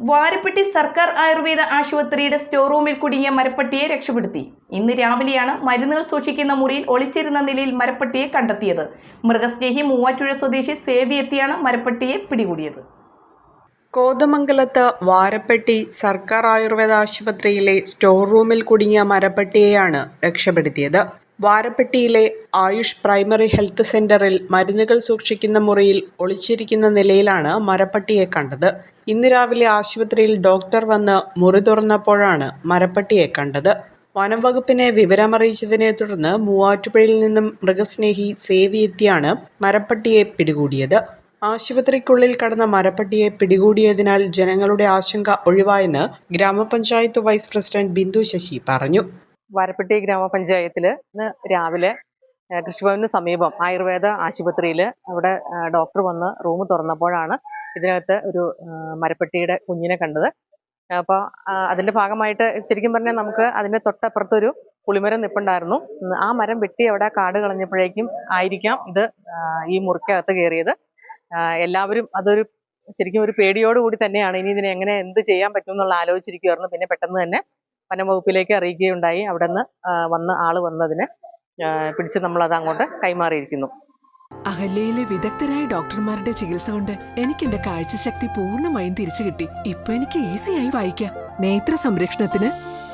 വാരപ്പെട്ടി സർക്കാർ ആയുർവേദ ആശുപത്രിയുടെ സ്റ്റോർ റൂമിൽ കുടുങ്ങിയ മരപ്പട്ടിയെ രക്ഷപ്പെടുത്തി. ഇന്ന് രാവിലെയാണ് മരുന്നുകൾ സൂക്ഷിക്കുന്ന മുറിയിൽ ഒളിച്ചിരുന്ന നിലയിൽ മരപ്പട്ടിയെ കണ്ടെത്തിയത്. മൃഗസ്നേഹി മൂവാറ്റുപുഴ സ്വദേശി സേവി എത്തിയാണ് മരപ്പട്ടിയെ പിടികൂടിയത്. കോതമംഗലത്ത് വാരപ്പെട്ടി സർക്കാർ ആയുർവേദ ആശുപത്രിയിലെ സ്റ്റോർ റൂമിൽ കുടുങ്ങിയ മരപ്പട്ടിയെയാണ് രക്ഷപ്പെടുത്തിയത്. വാരപ്പെട്ടിയിലെ ആയുഷ് പ്രൈമറി ഹെൽത്ത് സെന്ററിൽ മരുന്നുകൾ സൂക്ഷിക്കുന്ന മുറിയിൽ ഒളിച്ചിരിക്കുന്ന നിലയിലാണ് മരപ്പട്ടിയെ കണ്ടത്. ഇന്ന് രാവിലെ ആശുപത്രിയിൽ ഡോക്ടർ വന്ന് മുറി തുറന്നപ്പോഴാണ് മരപ്പട്ടിയെ കണ്ടത്. വനം വകുപ്പിനെ വിവരമറിയിച്ചതിനെ തുടർന്ന് മൂവാറ്റുപുഴയിൽ നിന്നും മൃഗസ്നേഹി സേവി എത്തിയാണ് മരപ്പട്ടിയെ പിടികൂടിയത്. ആശുപത്രിക്കുള്ളിൽ കടന്ന മരപ്പട്ടിയെ പിടികൂടിയതിനാൽ ജനങ്ങളുടെ ആശങ്ക ഒഴിവായെന്ന് ഗ്രാമപഞ്ചായത്ത് വൈസ് പ്രസിഡന്റ് ബിന്ദു ശശി പറഞ്ഞു. വാരപ്പെട്ടി ഗ്രാമപഞ്ചായത്തിൽ ഇന്ന് രാവിലെ കൃഷിഭവന് സമീപം ആയുർവേദ ആശുപത്രിയിൽ അവിടെ ഡോക്ടർ വന്ന് റൂം തുറന്നപ്പോഴാണ് ഇതിനകത്ത് ഒരു മരപ്പെട്ടിയുടെ കുഞ്ഞിനെ കണ്ടത്. അപ്പോൾ അതിന്റെ ഭാഗമായിട്ട് ശരിക്കും പറഞ്ഞാൽ നമുക്ക് അതിന്റെ തൊട്ടപ്പുറത്തൊരു പുളിമരം നിപ്പുണ്ടായിരുന്നു. ആ മരം വെട്ടി അവിടെ കാട് കളഞ്ഞപ്പോഴേക്കും ആയിരിക്കാം ഇത് ഈ മുറിക്കകത്ത് കയറിയത്. എല്ലാവരും അതൊരു ശരിക്കും ഒരു പേടിയോടുകൂടി തന്നെയാണ്. ഇനി ഇതിനെ എങ്ങനെ എന്ത് ചെയ്യാൻ പറ്റും എന്നുള്ള ആലോചിച്ചിരിക്കുമായിരുന്നു പിന്നെ പെട്ടെന്ന് തന്നെ വനംവകുപ്പിലേക്ക് അറിയിക്കുകയുണ്ടായി. അവിടെ നിന്ന് വന്ന് ആൾ വന്നതിന് പിടിച്ച് നമ്മൾ നമ്മളത് അങ്ങോട്ട് കൈമാറിയിരിക്കുന്നു. അഹല്യയിലെ വിദഗ്ധരായ ഡോക്ടർമാരുടെ ചികിത്സ കൊണ്ട് എനിക്ക് എന്റെ കാഴ്ചശക്തി പൂർണമായും തിരിച്ചു കിട്ടി. ഇപ്പൊ എനിക്ക് ഈസിയായി വായിക്കാം. നേത്ര സംരക്ഷണത്തിന്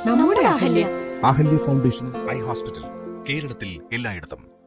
നമ്മുടെ Ahalya. Ahalya foundation eye hospital കേരളത്തിൽ എല്ലായിടത്തും.